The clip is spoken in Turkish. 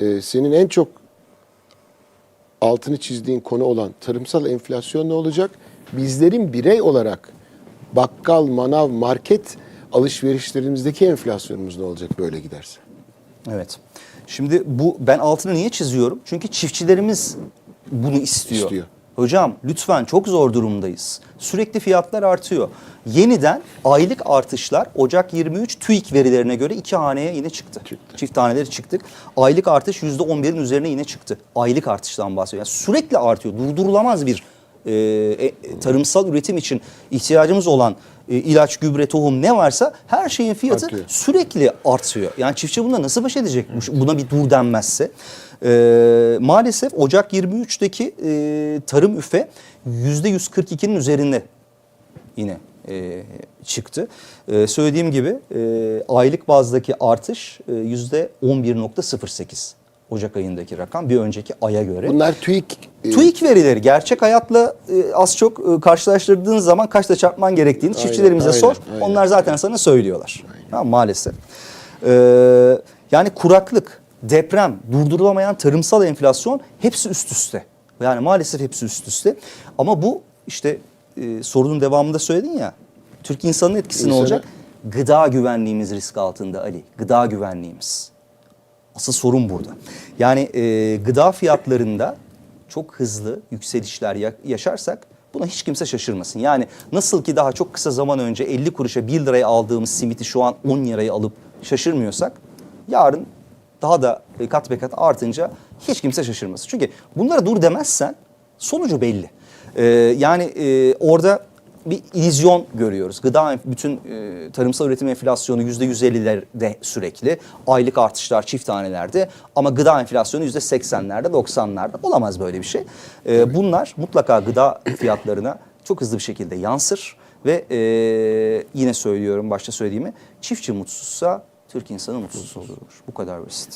e, senin en çok altını çizdiğin konu olan tarımsal enflasyon ne olacak? Bizlerin birey olarak bakkal, manav, market alışverişlerimizdeki enflasyonumuz ne olacak böyle giderse? Evet. Şimdi bu ben altını niye çiziyorum? Çünkü çiftçilerimiz bunu istiyor. İstiyor. Hocam lütfen çok zor durumdayız. Sürekli fiyatlar artıyor. Yeniden aylık artışlar Ocak 23 TÜİK verilerine göre iki haneye yine çıktı. Çıktı. Çift taneleri çıktık. Aylık artış %11'in üzerine yine çıktı. Aylık artıştan bahsediyor. Yani sürekli artıyor. Durdurulamaz bir e, e, tarımsal üretim için ihtiyacımız olan e, ilaç, gübre, tohum ne varsa her şeyin fiyatı Artıyor. sürekli artıyor. Yani çiftçi bununla nasıl baş edecek bu- buna bir dur denmezse? Ee, maalesef Ocak 23'teki e, tarım üfe %142'nin üzerinde yine e, çıktı. E, söylediğim gibi e, aylık bazdaki artış e, %11.08 Ocak ayındaki rakam bir önceki aya göre. Bunlar TÜİK, e, TÜİK verileri gerçek hayatla e, az çok e, karşılaştırdığın zaman kaçta çarpman gerektiğini Aynen, çiftçilerimize aynen, sor. aynen. Onlar zaten sana söylüyorlar. Tamam, maalesef. Ee, yani kuraklık, deprem, durdurulamayan tarımsal enflasyon hepsi üst üste. Yani maalesef hepsi üst üste. Ama bu işte e, sorunun devamında söyledin ya. Türk insanının etkisi ne olacak? Gıda güvenliğimiz risk altında Ali. Gıda güvenliğimiz. Asıl sorun burada. Yani e, gıda fiyatlarında çok hızlı yükselişler ya- yaşarsak buna hiç kimse şaşırmasın. Yani nasıl ki daha çok kısa zaman önce 50 kuruşa 1 liraya aldığımız simiti şu an 10 liraya alıp şaşırmıyorsak yarın daha da e, kat be kat artınca hiç kimse şaşırmasın. Çünkü bunlara dur demezsen sonucu belli. E, yani e, orada bir illüzyon görüyoruz. Gıda bütün e, tarımsal üretim enflasyonu yüzde 150'lerde sürekli. Aylık artışlar çift tanelerde ama gıda enflasyonu yüzde 80'lerde 90'larda olamaz böyle bir şey. E, bunlar mutlaka gıda fiyatlarına çok hızlı bir şekilde yansır ve e, yine söylüyorum başta söylediğimi çiftçi mutsuzsa Türk insanı mutsuz olur. Bu kadar basit.